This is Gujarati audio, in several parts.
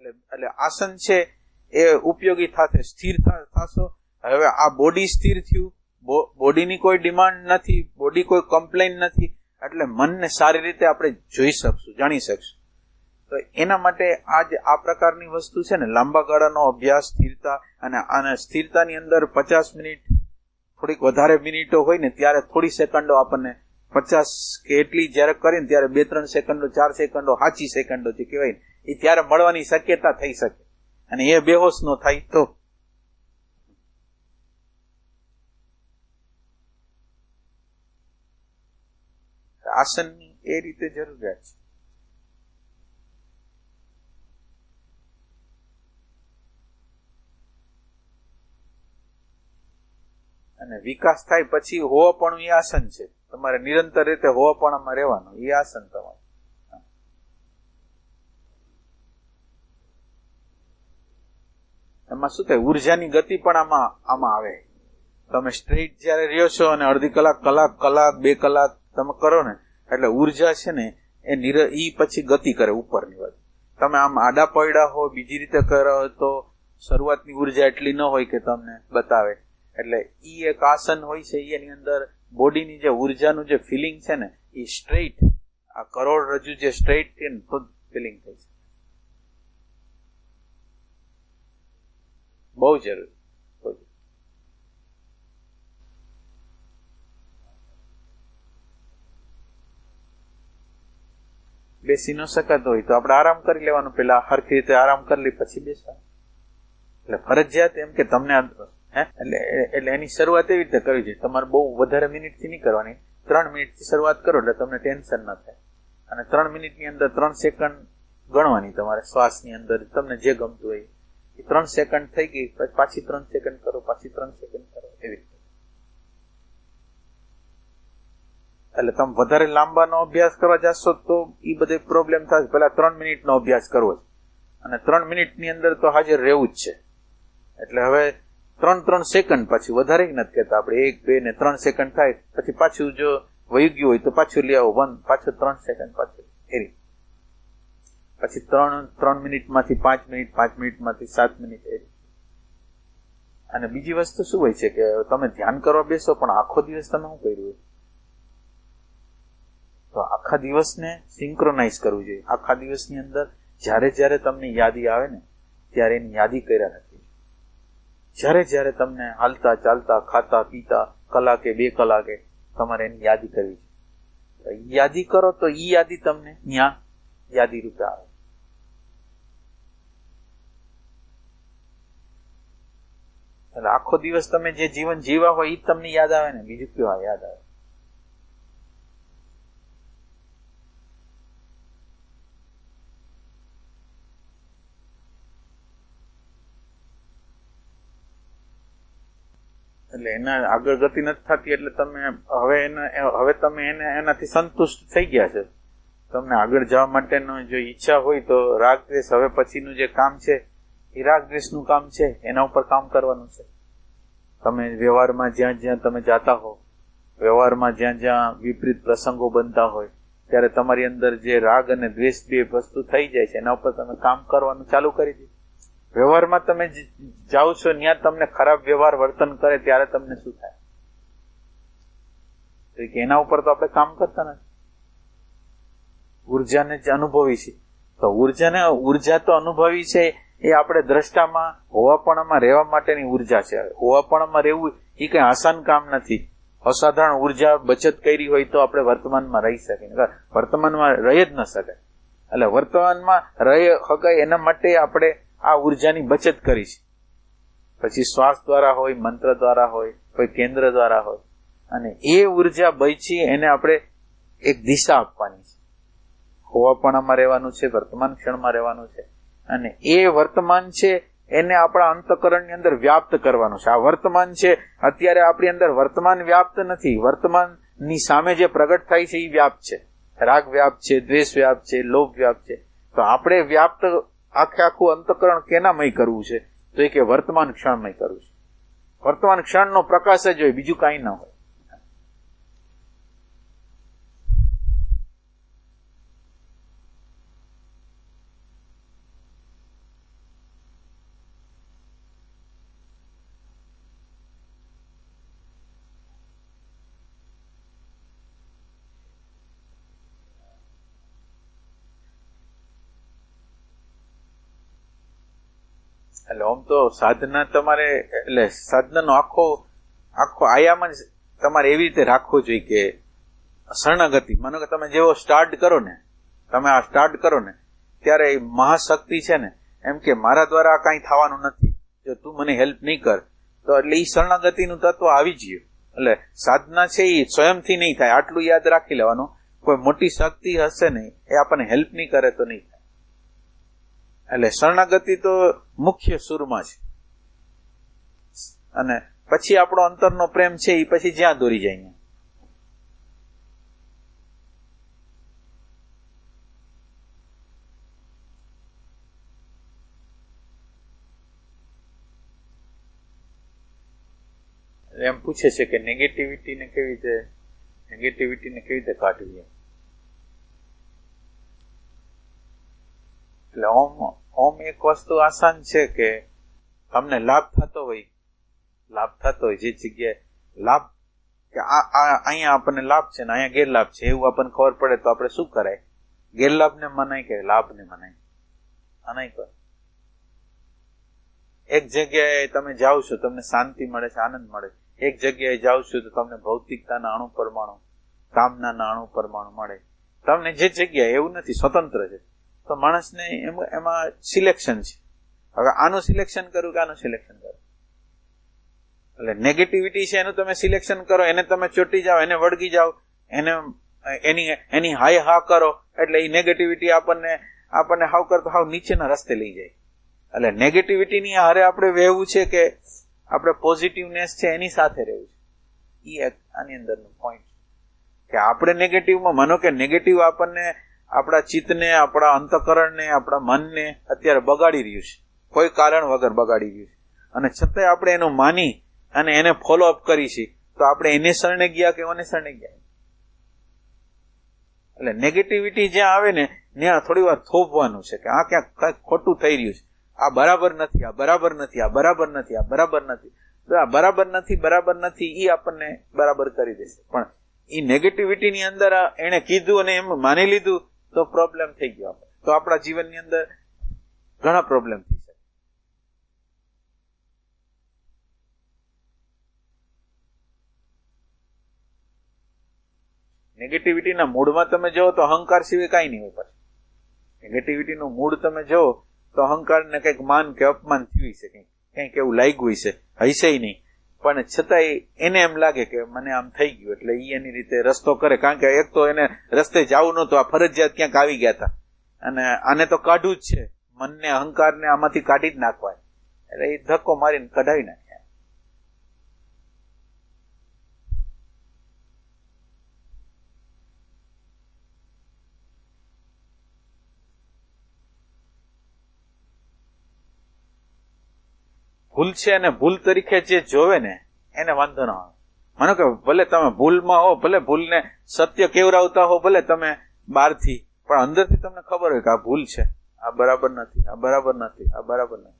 એટલે એટલે આસન છે એ ઉપયોગી થશે, સ્થિર થશો. હવે આ બોડી સ્થિર થયું. બોડીની કોઈ ડિમાન્ડ નથી બોડી કોઈ કમ્પ્લેન નથી. એટલે મનને સારી રીતે આપણે જોઈ શકશું, જાણી શકશું. તો એના માટે આ જે આ પ્રકારની વસ્તુ છે ને, લાંબા ગાળાનો અભ્યાસ, સ્થિરતા અને આને સ્થિરતાની અંદર પચાસ મિનિટ, થોડીક વધારે મિનિટો હોય ને, ત્યારે થોડી સેકન્ડો આપણને પચાસ કે એટલી જ્યારે કરીને ત્યારે બે, ત્રણ સેકન્ડો, ચાર સેકન્ડો સાચી સેકન્ડો જે કહેવાય એ ત્યારે મળવાની શક્યતા થઈ શકે. અને એ બેહોશ નો થાય તો. આસનની એ રીતે જરૂરિયાત છે. અને વિકાસ થાય પછી હોવાપણું એ આસન છે. તમારે નિરંતર રીતે હોવાપણામાં રહેવાનું. એ આસન તમારું. એમાં શું થાય? ઉર્જાની ગતિ પણ આમાં આમાં આવે. તમે સ્ટ્રેટ જ્યારે રહ્યો છો અને અડધી કલાક કલાક કલાક, બે કલાક તમે કરો ને, એટલે ઊર્જા છે ને, એ નિર, ઈ પછી ગતિ કરે ઉપરની વાત. તમે આમ આડા પડ્યા હો, બીજી રીતે કરો તો શરૂઆતની ઊર્જા એટલી ન હોય કે તમને બતાવે. એટલે ઈ એક આસન હોય છે, એની અંદર બોડીની જે ઉર્જાનું જે ફિલિંગ છે ને, એ સ્ટ્રેટ આ કરોડ રજુ જે સ્ટ્રેટ છે ને તો ફિલિંગ થઈ છે બહુ જરૂરી. બેસી ન શકત હોય તો આપણે આરામ કરી લેવાનું. પેલા હરખી રીતે આરામ કરી લે, પછી બેસવાનું. એટલે ફરજિયાત એમ કે તમને હે? એટલે એટલે એની શરૂઆત એવી રીતે કરવી જોઈએ. તમારે બહુ વધારે મિનિટથી નહીં કરવાની. ત્રણ મિનિટથી શરૂઆત કરો એટલે તમને ટેન્શન ન થાય. અને ત્રણ મિનિટની અંદર ત્રણ સેકન્ડ ગણવાની તમારે શ્વાસની અંદર. તમને જે ગમતું હોય. એ ત્રણ સેકન્ડ થઈ ગઈ, પછી ત્રણ સેકન્ડ કરો, પાછી ત્રણ સેકન્ડ કરો. એવી રીતે. એટલે તમે વધારે લાંબાનો અભ્યાસ કરવા જશો તો એ બધે પ્રોબ્લેમ થશે. પેલા ત્રણ મિનિટનો અભ્યાસ કરવો છે. અને ત્રણ મિનિટની અંદર તો હાજર રહેવું જ છે. એટલે હવે ત્રણ ત્રણ સેકન્ડ પછી વધારે નથી કહેતા. આપણે એક, બે ને ત્રણ સેકન્ડ થાય, પછી પાછું જો વહી ગયું હોય તો પાછું લઈ આવો. વન, પાછું ત્રણ સેકન્ડ પાછું. એ પછી ત્રણ ત્રણ મિનિટમાંથી પાંચ મિનિટ, પાંચ મિનિટમાંથી સાત મિનિટ એ અને બીજી વસ્તુ શું હોય છે કે તમે ધ્યાન કરવા બેસો, પણ આખો દિવસ તમે શું કર્યું તો આખા દિવસને સિંક્રોનાઇઝ કરવું જોઈએ. આખા દિવસની અંદર જ્યારે જ્યારે તમને યાદી આવે ને, ત્યારે એની યાદી કર્યા નથી. જ્યારે જ્યારે તમને હાલતા ચાલતા, ખાતા, પીતા, કલાકે, બે કલાકે તમારે એની યાદી કરવી છે. યાદી કરો તો ઈ યાદી તમને ત્યાં યાદી રૂપે આવે. એટલે આખો દિવસ તમે જે જીવન જીવા હોય એ તમને યાદ આવે ને? બીજું કેવા યાદ આવે? એટલે એના આગળ ગતિ નથી થતી એટલે તમે હવે એને, હવે તમે એને એનાથી સંતુષ્ટ થઈ ગયા છે. તમને આગળ જવા માટેનો જો ઈચ્છા હોય તો રાગ દ્વેષ હવે પછીનું જે કામ છે, એ રાગ દ્વેષનું કામ છે, એના ઉપર કામ કરવાનું છે. તમે વ્યવહારમાં જ્યાં જ્યાં તમે જાતા હો, વ્યવહારમાં જ્યાં જ્યાં વિપરીત પ્રસંગો બનતા હોય, ત્યારે તમારી અંદર જે રાગ અને દ્વેષ બે વસ્તુ થઈ જાય છે, એના ઉપર તમે કામ કરવાનું ચાલુ કરી દીધું વ્યવહારમાં તમે જાઓ છો, ત્યાં તમને ખરાબ વ્યવહાર વર્તન કરે ત્યારે તમને શું થાય? એના ઉપર તો આપણે કામ કરતા નથી. ઉર્જાને જે અનુભવી છે. તો ઉર્જાને, ઊર્જા તો અનુભવી છે એ આપણે દ્રષ્ટામાં હોવાપણામાં રહેવા માટેની ઊર્જા છે. હોવાપણામાં રહેવું એ કઈ આસાન કામ નથી. અસાધારણ ઊર્જા બચત કરી હોય તો આપણે વર્તમાનમાં રહી શકીએ. વર્તમાનમાં રહી જ ન શકાય. એટલે વર્તમાનમાં રહી શકાય એના માટે આપણે આ ઉર્જાની બચત કરી છે. પછી શ્વાસ દ્વારા હોય, મંત્ર દ્વારા હોય, કોઈ કેન્દ્ર દ્વારા હોય. અને એ ઊર્જા બચી એને આપણે એક દિશા આપવાની છે. હોવાપણામાં રહેવાનું છે, વર્તમાન ક્ષણમાં રહેવાનું છે. અને એ વર્તમાન છે, એને આપણા અંતકરણની અંદર વ્યાપ્ત કરવાનું છે. આ વર્તમાન છે, અત્યારે આપણી અંદર વર્તમાન વ્યાપ્ત નથી. વર્તમાનની સામે જે પ્રગટ થાય છે, એ વ્યાપ છે. રાગ વ્યાપ છે, દ્વેષ વ્યાપ છે, લોભ વ્યાપ છે. તો આપણે વ્યાપ્ત આખે આખું અંતકરણ કેનામય કરવું છે? તો એ કે વર્તમાન ક્ષણમય કરવું છે. વર્તમાન ક્ષણનો પ્રકાશ જ હોય, બીજું કાંઈ ના હોય એટલે આમ તો સાધના તમારે, એટલે સાધનાનો આખો આખો આયામ જ તમારે એવી રીતે રાખવો જોઈએ કે શરણાગતિ. માનો કે તમે જેવો સ્ટાર્ટ કરો ને, તમે આ સ્ટાર્ટ કરો ને, ત્યારે એ મહાશક્તિ છે ને, એમ કે મારા દ્વારા કાંઈ થવાનું નથી. જો તું મને હેલ્પ નહીં કર, તો એટલે એ શરણાગતિનું તત્વ આવી જ એટલે સાધના છે એ સ્વયંથી નહીં થાય. આટલું યાદ રાખી લેવાનું. કોઈ મોટી શક્તિ હશે નહીં. એ આપણને હેલ્પ નહીં કરે તો નહીં. એટલે શરણાગતિ તો મુખ્ય સુરમાં છે અને પછી આપણો અંતરનો પ્રેમ છે એ પછી જ્યાં દોરી જાય એમ પૂછે છે કે નેગેટિવિટી ને કેવી રીતે નેગેટિવિટી ને કેવી રીતે કાઢવી એમ. એટલે ઓમ ઓમ એક વસ્તુ આસાન છે કે તમને લાભ થતો હોય, લાભ થતો હોય જે જગ્યાએ લાભ, કે આ અહીંયા આપણને લાભ છે ને અહીંયા ગેરલાભ છે, એવું આપણને ખબર પડે તો આપણે શું કરાય? ગેરલાભને મનાય કે લાભને મનાય? નહીં કર એક જગ્યાએ તમે જાઓ છો, તમને શાંતિ મળે છે, આનંદ મળે. એક જગ્યાએ જાઓ છો તો તમને ભૌતિકતાના અણુ પરમાણુ, કામનાના અણુ પરમાણુ મળે. તમને જે જગ્યાએ, એવું નથી, સ્વતંત્ર છે. તો માણસને એમ- એમાં સિલેક્શન છે. હવે આનું સિલેક્શન કરું કે આનું સિલેક્શન કરું? એટલે નેગેટિવિટી છે એનું તમે સિલેક્શન કરો, એને તમે ચોટી જાઓ, એને વળગી જાઓ, એને, એની એની હાય હા કરો, એટલે એ નેગેટિવિટી આપણને આપણને હાવ કરતો હાવ નીચેના રસ્તે લઈ જાય. એટલે નેગેટિવિટીની હારે આપણે વહેવું છે કે આપણે પોઝિટિવનેસ છે એની સાથે રહેવું છે. એ એક આની અંદરનું પોઈન્ટ કે આપણે નેગેટિવમાં માનો કે નેગેટિવ આપણને આપણા ચિત્તને, આપણા અંતકરણને, આપણા મનને અત્યારે બગાડી રહ્યું છે. કોઈ કારણ વગર બગાડી રહ્યું છે. અને છતાંય આપણે એનું માની અને એને ફોલો અપ કરી છે, તો આપણે એને શરણે ગયા કે એને શરણે ગયા? એટલે નેગેટિવિટી જ્યાં આવે ને, ત્યાં થોડી વાર થોપવાનું છે કે આ ક્યાંક કંઈક ખોટું થઈ રહ્યું છે. આ બરાબર નથી, આ બરાબર નથી, આ બરાબર નથી, આ બરાબર નથી. આ બરાબર નથી બરાબર નથી એ આપણને બરાબર કરી દેશે. પણ એ નેગેટિવિટીની અંદર એણે કીધું અને એમ માની લીધું તો પ્રોબ્લેમ થઈ ગયો તો આપણા જીવનની અંદર ઘણા પ્રોબ્લેમ થઈ શકે. નેગેટિવિટીના મૂળમાં તમે જુઓ તો અહંકાર સિવાય કાંઈ નહીં હોય પાછું. નેગેટિવિટીનું મૂળ તમે જુઓ તો અહંકારને કંઈક માન કે અપમાન થયું હશે કંઈક. કંઈક એવું લાગ્યું છે હશે નહીં. પણ છતાંય એને એમ લાગે કે મને આમ થઈ ગયું એટલે એ એની રીતે રસ્તો કરે. કારણ કે એક તો એને રસ્તે જવું નહોતું, આ ફરજિયાત ક્યાંક આવી ગયા હતા અને આને તો કાઢવું જ છે. મનને અહંકારને આમાંથી કાઢી જ નાખવાય. એટલે એ ધક્કો મારીને કઢાવી નાખ્યા ભૂલ છે અને ભૂલ તરીકે જે જોવે ને, એને વાંધો ના આવે. માનો કે ભલે તમે ભૂલમાં હો, ભલે ભૂલને સત્ય કેવરાવતા હો, ભલે તમે બહારથી, પણ અંદરથી તમને ખબર હોય કે આ ભૂલ છે. આ બરાબર નથી, આ બરાબર નથી, આ બરાબર નથી.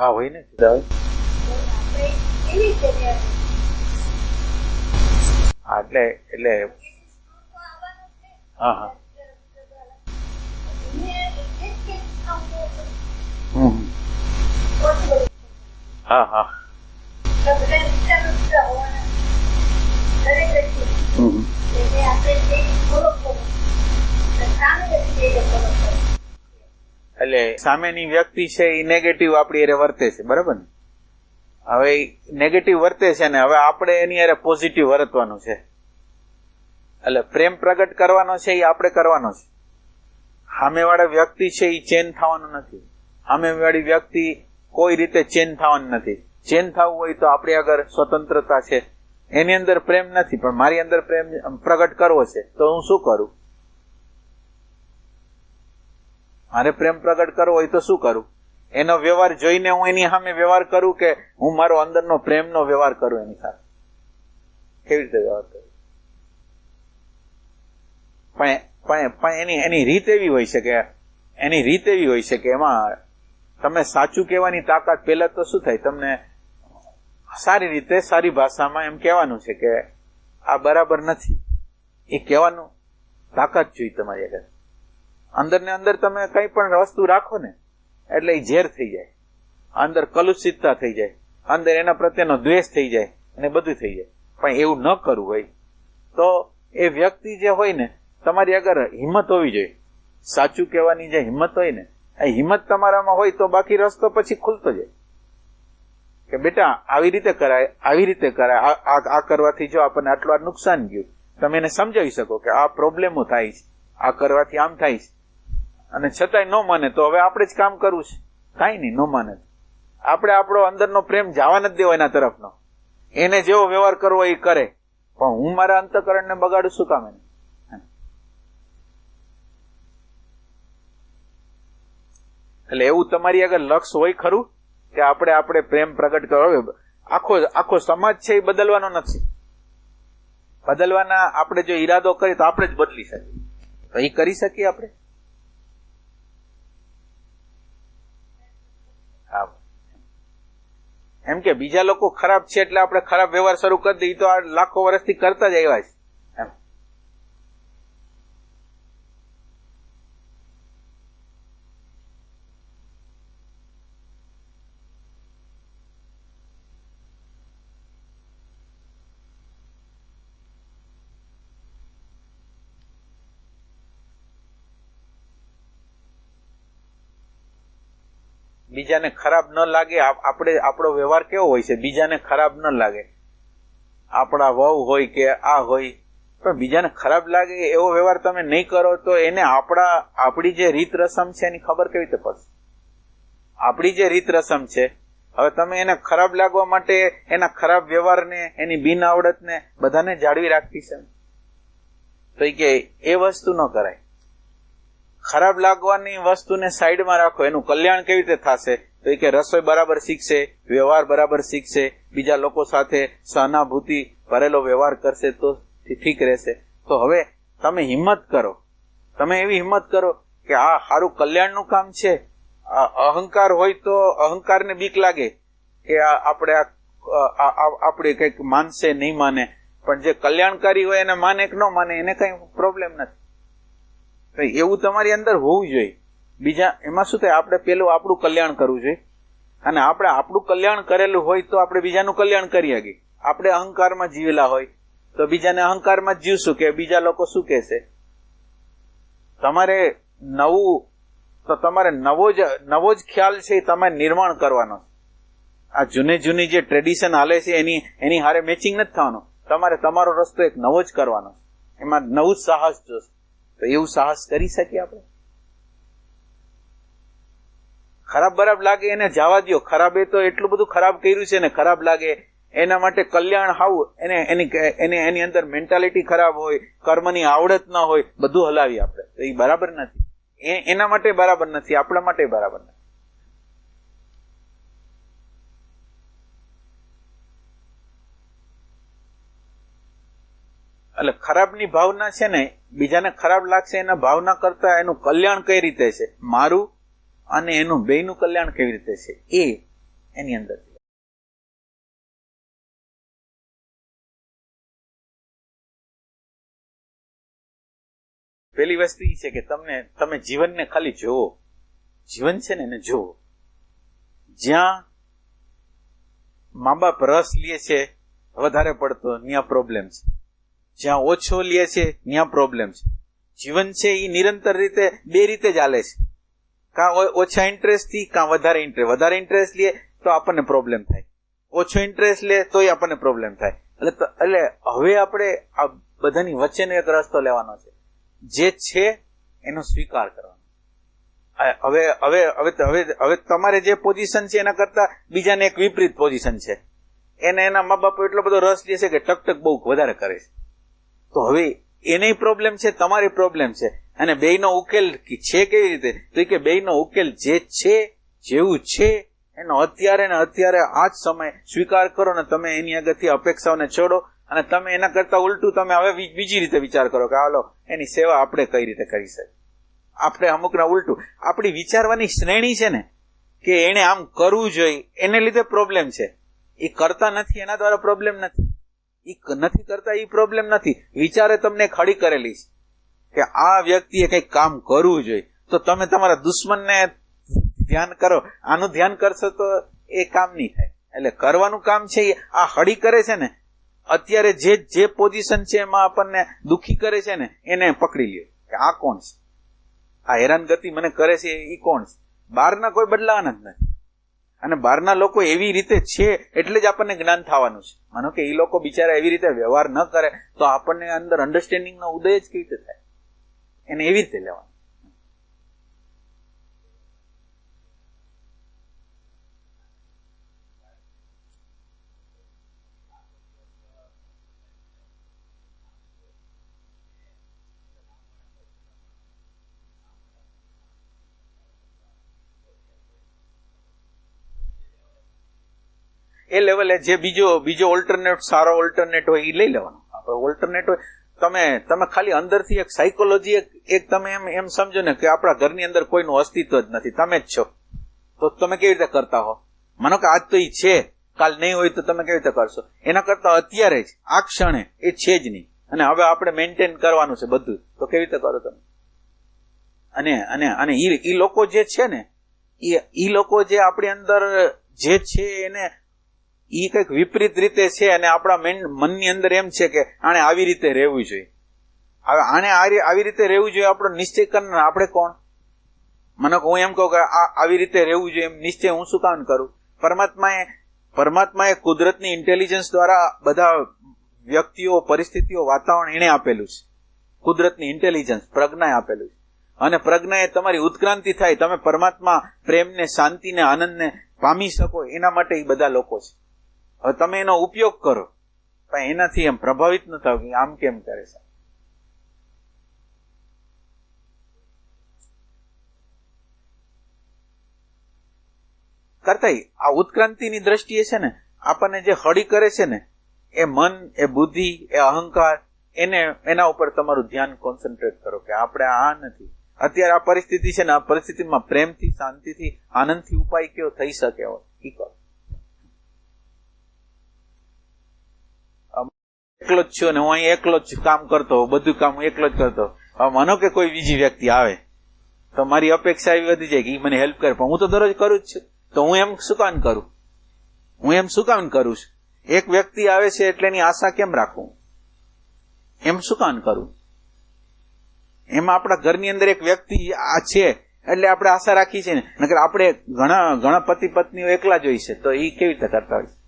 હા હોય ને. સીધા હોય હા એટલે એટલે. હા હા. હા હા. હમ હમ. એટલે સામેની વ્યક્તિ છે એ નેગેટિવ આપણી અરે વર્તે છે, બરાબર ને? હવે નેગેટિવ વર્તે છે ને હવે આપણે એની અરે પોઝિટિવ વર્તવાનું છે. એટલે પ્રેમ પ્રગટ કરવાનો છે એ આપણે કરવાનો છે. સામેવાળા વ્યક્તિ છે એ ચેન થવાનું નથી. સામેવાળી વ્યક્તિ કોઈ રીતે ચેન થવાનું નથી. ચેન થવું હોય તો આપણી આગળ સ્વતંત્રતા છે. એની અંદર પ્રેમ નથી, પણ મારી અંદર પ્રેમ પ્રગટ કરવો છે. તો હું શું કરું? મારે પ્રેમ પ્રગટ કરવો હોય તો શું કરું? એનો વ્યવહાર જોઈને હું એની સામે વ્યવહાર કરું કે હું મારો અંદરનો પ્રેમનો વ્યવહાર કરું એની સાથે? કેવી રીતે વ્યવહાર કરું? પણ પણ પણ એની એની રીત એવી હોય છે કે, એની રીત એવી હોય છે કે એમાં તમે સાચું કહેવાની તાકાત પહેલા તો શું થાય? તમને સારી રીતે સારી ભાષામાં એમ કહેવાનું છે કે આ બરાબર નથી. એ કહેવાનું તાકાત જોઈ તમારી આગળ. અંદર ને અંદર તમે કઈ પણ વસ્તુ રાખો ને એટલે એ ઝેર થઈ જાય. અંદર કલુષિતતા થઈ જાય. અંદર એના પ્રત્યેનો દ્વેષ થઈ જાય અને બધું થઈ જાય. પણ એવું ન કરવું હોય. તો એ વ્યક્તિ જે હોય ને તમારી આગળ હિંમત હોવી જોઈએ. સાચું કહેવાની જે હિંમત હોય ને એ હિંમત તમારામાં હોય તો બાકી રસ્તો પછી ખુલતો જાય. કે બેટા, આવી રીતે કરાય, આવી રીતે કરાય. આ- કરવાથી જો આપણને આટલું નુકસાન ગયું, તમે એને સમજાવી શકો કે આ પ્રોબ્લેમો થાય છે. આ કરવાથી આમ થાય છે. અને છતાંય ન માને તો હવે આપણે જ કામ કરવું છે. કાંઈ નહીં, ન માને આપણે આપણો અંદરનો પ્રેમ જવા નથી દેવો એના તરફનો. એને જેવો વ્યવહાર કરવો એ કરે. પણ હું મારા અંતકરણને બગાડું શું કામ એને? એટલે એવું તમારી આગળ લક્ષ હોય ખરું કે આપણે આપણે પ્રેમ પ્રગટ કરો? આખો આખો સમાજ છે એ બદલવાનો નથી. બદલવાના આપણે જો ઈરાદો કરીએ તો આપણે જ બદલી શકીએ. તો એ કરી શકીએ આપણે હા એમ કે બીજા લોકો ખરાબ છે એટલે આપણે ખરાબ વ્યવહાર શરૂ કરી દઈએ તો આ લાખો વર્ષથી કરતા જ આવ્યા છે. બીજાને ખરાબ ન લાગે આપણે, આપણો વ્યવહાર કેવો હોય છે? બીજાને ખરાબ ન લાગે. આપણા વહુ હોય કે આ હોય, પણ બીજાને ખરાબ લાગે એવો વ્યવહાર તમે નહીં કરો તો એને આપણા, આપણી જે રીત રસમ છે એની ખબર કેવી રીતે પડશે? આપણી જે રીત રસમ છે, હવે તમે એને ખરાબ લાગવા માટે એના ખરાબ વ્યવહારને, એની બિન આવડતને બધાને જાળવી રાખતી છે. તો કે એ વસ્તુ ન કરાય. ખરાબ લાગવાની વસ્તુને સાઈડમાં રાખો, એનું કલ્યાણ કેવી રીતે થશે? તો એ કે રસોઈ બરાબર શીખશે, વ્યવહાર બરાબર શીખશે, બીજા લોકો સાથે સહાનુભૂતિ, ભરેલો વ્યવહાર કરશે તો ઠીક રહેશે. તો હવે તમે હિંમત કરો. તમે એવી હિંમત કરો કે આ સારું કલ્યાણનું કામ છે. અહંકાર હોય તો અહંકારને બીક લાગે કે આપણે આ- આપણે કંઈક માનશે, નહીં માને. પણ જે કલ્યાણકારી હોય એને માને કે ન માને, એને કઈ પ્રોબ્લેમ નથી. તો એવું તમારી અંદર હોવું જોઈએ. બીજા, એમાં શું થાય? આપણે પેલું આપણું કલ્યાણ કરવું જોઈએ. અને આપણે આપણું કલ્યાણ કરેલું હોય તો આપણે બીજાનું કલ્યાણ કરી શકીએ. આપણે અહંકારમાં જીવેલા હોય તો બીજાને અહંકારમાં જીવશું કે બીજા લોકો શું કહેશે? તમારે નવું, તો તમારે નવો જ નવો જ ખ્યાલ છે એ તમારે નિર્માણ કરવાનો. આ જૂની જૂની જે ટ્રેડિશન હાલે છે એની એની હારે મેચિંગ નથી થવાનું. તમારે તમારો રસ્તો એક નવો જ કરવાનો. એમાં નવું સાહસ જોશે. તો એવું સાહસ કરી શકીએ આપણે? ખરાબ બરાબ લાગે એને જવા દો ખરાબ એ તો એટલું બધું ખરાબ કર્યું છે ને, ખરાબ લાગે. એના માટે કલ્યાણ હાવું. એને, એની એને, એની અંદર મેન્ટાલિટી ખરાબ હોય, કર્મની આવડત ના હોય, બધું હલાવી આપણે. તો એ બરાબર નથી. એના માટે બરાબર નથી, આપણા માટે બરાબર નથી. એટલે ખરાબની ભાવના છે ને બીજાને ખરાબ લાગશે, એના ભાવના કરતા એનું કલ્યાણ કઈ રીતે છે? મારું અને એનું બેયનું કલ્યાણ કેવી રીતે છે? એ એની અંદર પેલી વસ્તુ એ છે કે તમને, તમે જીવનને ખાલી જોવો જીવન છે ને એને જોવો જ્યાં મા બાપ રસ લે છે, વધારે પડતો ત્યાં પ્રોબ્લેમ છે. જ્યાં ઓછો લે છે, ત્યાં પ્રોબ્લેમ છે. જીવન છે એ નિરંતર રીતે, બે રીતે ચાલે છે. કાં ઓછા ઇન્ટરેસ્ટથી કાં વધારે ઇન્ટરેસ્ટ વધારે ઇન્ટરેસ્ટ લે તો આપણને પ્રોબ્લેમ થાય. ઓછો ઇન્ટરેસ્ટ લે તોય આપણને પ્રોબ્લેમ થાય. એટલે એટલે હવે આપણે આ બધાની વચ્ચેનો એક રસ્તો લેવાનો છે. જે છે, એનો સ્વીકાર કરવાનો. હવે હવે હવે હવે હવે તમારે જે પોઝિશન છે એના કરતા બીજાને એક વિપરીત પોઝિશન છે. એને એના મા બાપ એટલો બધો રસ લે છે કે ટકટક બહુ વધારે કરે છે. તો હવે એને પ્રોબ્લેમ છે, તમારી પ્રોબ્લેમ છે. અને બેયનો ઉકેલ છે કેવી રીતે? તો કે બેયનો ઉકેલ જે છે, જેવું છે, એનો અત્યારે ને અત્યારે આ જ સમય સ્વીકાર કરો ને તમે એની આગળથી અપેક્ષાઓને છોડો અને તમે એના કરતા ઉલટું તમે હવે બીજી રીતે વિચાર કરો કે હાલો, એની સેવા આપણે કઈ રીતે કરી શકીએ? આપણે અમુકના ઉલટું, આપણી વિચારવાની શ્રેણી છે ને, કે એને આમ કરવું જોઈએ, એને લીધે પ્રોબ્લેમ છે. એ કરતા નથી, એના દ્વારા પ્રોબ્લેમ નથી. એ નથી કરતા એ પ્રોબ્લેમ નથી. વિચારે તમને ખડી કરેલી છે કે આ વ્યક્તિએ કંઈક કામ કરવું જોઈએ. તો તમે તમારા દુશ્મનને ધ્યાન કરો. આનું ધ્યાન કરશો તો એ કામ નહીં થાય. એટલે કરવાનું કામ છે એ આ હળી કરે છે ને, અત્યારે જે જે પોઝિશન છે એમાં આપણને દુખી કરે છે ને, એને પકડી લ્યો. કે આ કોણ છે? આ હેરાનગતિ મને કરે છે એ કોણ છે? બહારના કોઈ બદલાવાના જ નથી. અને બહારના લોકો એવી રીતે છે એટલે જ આપણને જ્ઞાન થવાનું છે. માનો કે એ લોકો બિચારા એવી રીતે વ્યવહાર ન કરે તો આપણને અંદર અન્ડરસ્ટેન્ડિંગનો ઉદય જ કેવી રીતે થાય? એને એવી રીતે લેવાનું. એ લેવલે જે બીજો બીજો ઓલ્ટરનેટ સારો ઓલ્ટરનેટ હોય એ લઈ લેવાનો. આપણે ઓલ્ટરનેટ હોય, તમે તમે ખાલી અંદરથી એક સાયકોલોજી એક તમે એમ એમ સમજો ને કે આપણા ઘરની અંદર કોઈનું અસ્તિત્વ જ નથી. તમે જ છો. તો તમે કેવી રીતે કરતા હો? માનો કે આજ તો એ છે, કાલ નહીં હોય તો તમે કેવી રીતે કરશો? એના કરતા અત્યારે જ, આ ક્ષણે એ છે જ નહીં. અને હવે આપણે મેન્ટેન કરવાનું છે બધું. તો કેવી રીતે કરો તમે? અને અને અને એ લોકો જે છે ને એ લોકો જે આપણી અંદર જે છે એને ઈ કંઈક વિપરીત રીતે છે અને આપણા મેન- મનની અંદર એમ છે કે આણે આવી રીતે રહેવું જોઈએ. હવે આણે આ આવી રીતે રહેવું જોઈએ આપણો નિશ્ચય કરનાર આપણે કોણ? મને હું એમ કહું કે આ, આવી રીતે રહેવું જોઈએ એમ નિશ્ચય હું શું કામ કરું? પરમાત્માએ પરમાત્માએ કુદરતની ઇન્ટેલિજન્સ દ્વારા બધા વ્યક્તિઓ, પરિસ્થિતિઓ, વાતાવરણ એણે આપેલું છે. કુદરતની ઇન્ટેલિજન્સ પ્રજ્ઞાએ આપેલું છે. અને પ્રજ્ઞાએ તમારી ઉત્ક્રાંતિ થાય, તમે પરમાત્મા પ્રેમને, શાંતિને, આનંદને પામી શકો એના માટે એ બધા લોકો છે. હવે તમે એનો ઉપયોગ કરો. પણ એનાથી એમ પ્રભાવિત ન થાવ કે આમ કેમ કરે છે કરતા આ ઉત્ક્રાંતિની દ્રષ્ટિએ છે ને, આપણને જે હળી કરે છે ને, એ મન, એ બુદ્ધિ, એ અહંકાર, એને, એના ઉપર તમારું ધ્યાન કોન્સન્ટ્રેટ કરો કે આપણે આ નથી. અત્યારે આ પરિસ્થિતિ છે ને, આ પરિસ્થિતિમાં પ્રેમથી, શાંતિથી, આનંદથી ઉપાય કેવો થઈ શકે એવો. ઈ કરો. એકલો જ છું ને હું અહીં એકલો જ કામ કરતો બધું કામ હું એકલો જ કરતો માનો કે કોઈ બીજી વ્યક્તિ આવે, તો મારી અપેક્ષા એવી વધી જાય કે મને હેલ્પ કરે. પણ હું તો દરરોજ કરું જ છું. તો હું એમ શું કામ કરું? હું એમ શું કામ કરું છું? એક વ્યક્તિ આવે છે એટલે એની આશા કેમ રાખું? એમ શું કામ કરું? એમાં આપણા ઘરની અંદર એક વ્યક્તિ આ છે, એટલે આપણે આશા રાખી છે ને. નકર આપણે ઘણા ઘણા પતિ પત્નીઓ એકલા જ હોય છે. તો એ કેવી રીતે કરતા હોય?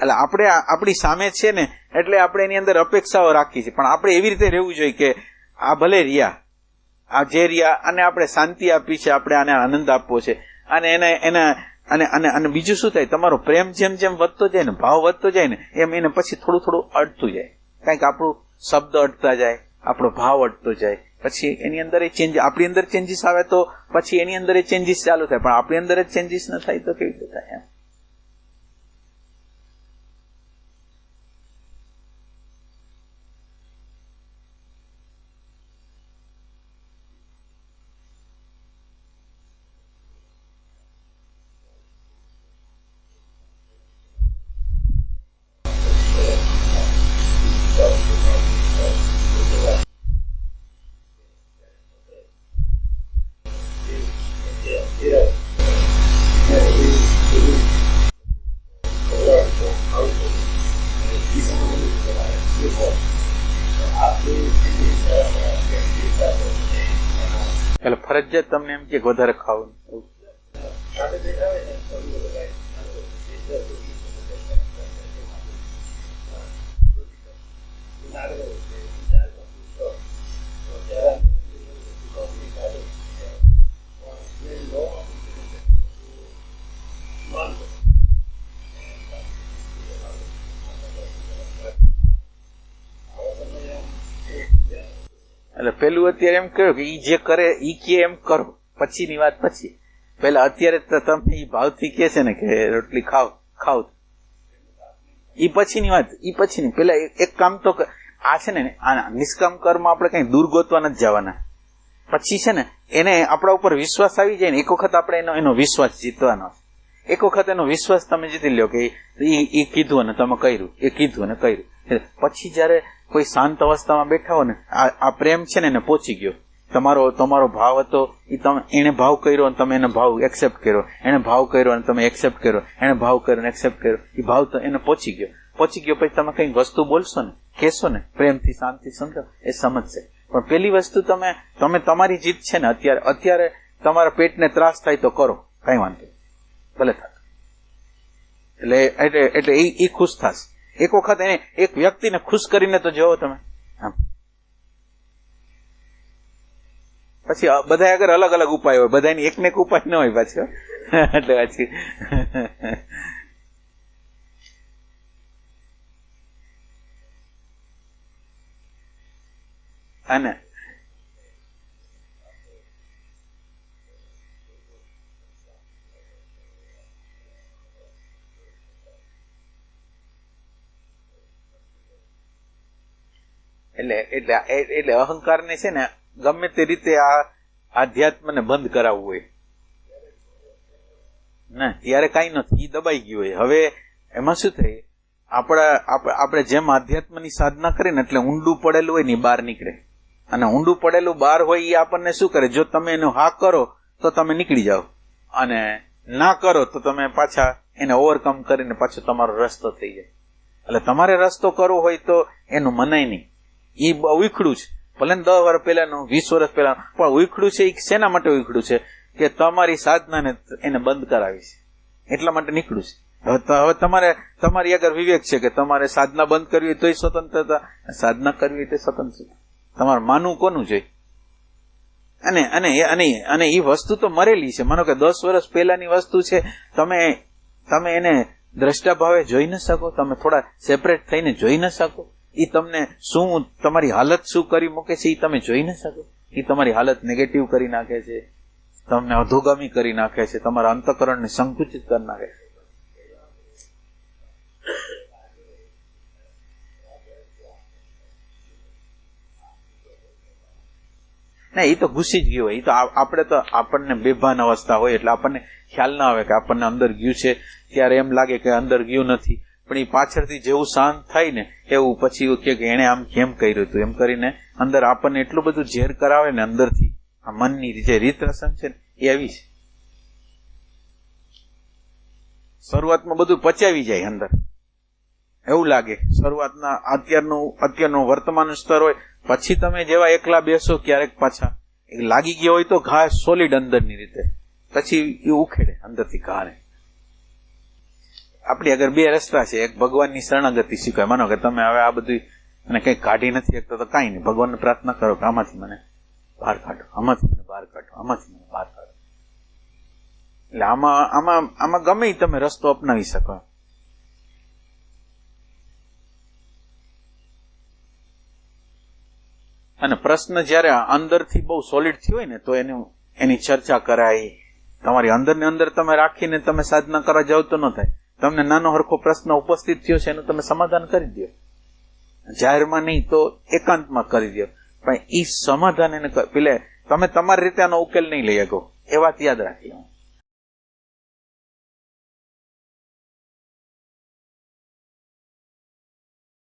એટલે આપણે આપણી સામે છે ને, એટલે આપણે એની અંદર અપેક્ષાઓ રાખી છે. પણ આપણે એવી રીતે રહેવું જોઈએ કે આ ભલે રહ્યા, આ જે રહ્યા, અને આપણે શાંતિ આપી છે, આપણે આને આનંદ આપવો છે. અને એને એને, અને અને અને બીજું શું થાય? તમારો પ્રેમ જેમ જેમ વધતો જાય ને, ભાવ વધતો જાય ને, એમ એને પછી થોડું થોડું અડતું જાય. કંઈક આપણું શબ્દ અડતા જાય, આપણો ભાવ અડતો જાય. પછી એની અંદર એ ચેન્જ આપણી અંદર ચેન્જીસ આવે તો પછી એની અંદર એ ચેન્જીસ ચાલુ થાય. પણ આપણી અંદર જ ચેન્જીસ ન થાય તો કેવી રીતે થાય એમ? ફરજિયાત તમને એમ કે વધારે ખાવું એટલે પેલું અત્યારે એમ કહ્યું કે ઈ જે કરે, ઈ કે એમ કરો. પછીની વાત પછી. પેલા અત્યારે તો તમે એ ભાવથી કે છે ને કે રોટલી ખાવ ખાવ. એ પછીની વાત એ પછીની. પેલા એક- કામ તો આ છે ને નિષ્કામ કર્મ આપણે કઈ દૂર ગોતવા નથી જવાના. પછી છે ને, એને આપણા ઉપર વિશ્વાસ આવી જાય ને, એક વખત આપણે એનો એનો વિશ્વાસ જીતવાનો એક વખત એનો વિશ્વાસ તમે જીતી લ્યો કે એ એ કીધું અને તમે કર્યું, એ કીધું અને કર્યું. પછી જ્યારે કોઈ શાંત અવસ્થામાં બેઠા હો ને, આ પ્રેમ છે ને એને પહોંચી ગયો. તમારો તમારો ભાવ હતો એ એને ભાવ કર્યો અને તમે એનો ભાવ એક્સેપ્ટ કર્યો. એને ભાવ કર્યો અને તમે એક્સેપ્ટ કર્યો. એને ભાવ કર્યો અને એક્સેપ્ટ કર્યો. એ ભાવ તો એને પહોંચી ગયો. પહોંચી ગયો પછી તમે કઈ વસ્તુ બોલશો ને, કહેશો ને, પ્રેમથી શાંતિ સમજો એ સમજશે પણ પેલી વસ્તુ તમે તમે તમારી જીત છે ને, અત્યારે અત્યારે તમારા પેટને ત્રાસ થાય તો કરો. કઈ વાંધો. ભલે થાય એટલે એટલે એટલે એ ખુશ થશે. એક વખત એને એક વ્યક્તિને ખુશ કરીને તો જોવો તમે. પછી બધા આગળ અલગ અલગ ઉપાય હોય. બધાની એક ને એક ઉપાય ન હોય પાછો. એટલે પછી. અને એટલે એટલે એટલે અહંકારને છે ને, ગમે તે રીતે આ આધ્યાત્મને બંધ કરાવવું હોય. ના, ત્યારે કાંઈ નથી એ દબાઈ ગયું હોય. હવે, એમાં શું થાય? આપણા, આપ- આપણે જેમ આધ્યાત્મની સાધના કરીએ ને, એટલે ઊંડું પડેલું હોય ને બહાર નીકળે. અને ઊંડું પડેલું બહાર હોય એ આપણને શું કરે? જો તમે એનો હા કરો, તો તમે નીકળી જાઓ. અને ના કરો, તો તમે પાછા એને ઓવરકમ કરીને પાછો તમારો રસ્તો થઈ જાય. એટલે તમારે રસ્તો કરવો હોય તો એનું મનાય નહીં. એ ઉખડું છે. ભલે દસ વર્ષ પહેલાનું, વીસ વર્ષ પહેલાનું પણ ઉખડું છે એ શેના માટે ઉખડું છે? કે તમારી સાધનાને એને બંધ કરાવી છે. એટલા માટે નીકળું છે. હવે તમારે, તમારી આગળ વિવેક છે કે તમારે સાધના બંધ કરવી તોય સ્વતંત્રતા સાધના કરવી તો સ્વતંત્રતા. તમારે માનવું કોનું છે? અને અને અને અને એ વસ્તુ તો મરેલી છે. માનો કે દસ વર્ષ પહેલાની વસ્તુ છે, તમે તમે એને દ્રષ્ટા ભાવે જોઈ ન શકો, તમે થોડા સેપરેટ થઈને જોઈ ન શકો. એ તમને શું, તમારી હાલત શું કરી મૂકે છે એ તમે જોઈ ન શકો. એ તમારી હાલત નેગેટિવ કરી નાખે છે. તમને અધોગામી કરી નાખે છે. તમારા અંતકરણને સંકુચિત કરી નાખે છે. ના એ તો ઘૂસી જ ગયું હોય. એ તો આપણે તો આપણને બેભાન અવસ્થા હોય એટલે આપણને ખ્યાલ ના આવે કે આપણને અંદર ગયું છે. ત્યારે એમ લાગે કે અંદર ગયું નથી. પણ એ પાછળથી જેવું શાંત થાય ને એવું પછી કે એણે આમ કેમ કર્યું હતું એમ કરીને અંદર આપણને એટલું બધું ઝેર કરાવે ને અંદરથી, આ મનની જે રીત રસમ છે ને, એ આવી છે શરૂઆતમાં બધું પચાવી જાય અંદર. એવું લાગે. શરૂઆતના અત્યારનું અત્યારનું વર્તમાન સ્તર હોય, પછી તમે જેવા એકલા બેસો ક્યારેક પાછા લાગી ગયો હોય તો ઘા સોલિડ અંદરની રીતે. પછી એ ઉખેડે અંદરથી ઘાને. આપણી આગળ બે રસ્તા છે. એક ભગવાનની શરણાગતિ શીખવાય. માનો કે તમે હવે આ બધું અને કંઈ કાઢી નથી શકતો તો કાંઈ નહીં. ભગવાનને પ્રાર્થના કરો કે આમાંથી મને બહાર કાઢો. આમાંથી મને બહાર કાઢો. આમાંથી મને બહાર કાઢો. એટલે આમાં આમાં આમાં ગમે તમે રસ્તો અપનાવી શકો. અને પ્રશ્ન જ્યારે અંદરથી બહુ સોલિડ થયો હોય ને, તો એનું, એની ચર્ચા કરાય. તમારી અંદર ને અંદર તમે રાખીને તમે સાધના કરવા જાવ તો ન થાય. તમને નાનો હરખો પ્રશ્ન ઉપસ્થિત થયો છે એનું તમે સમાધાન કરી દો. જાહેરમાં નહીં તો એકાંતમાં કરી દો. પણ એ સમાધાન એને પેલે તમે તમારી રીતે આનો ઉકેલ નહીં લઈ શકો. એ વાત યાદ રાખી.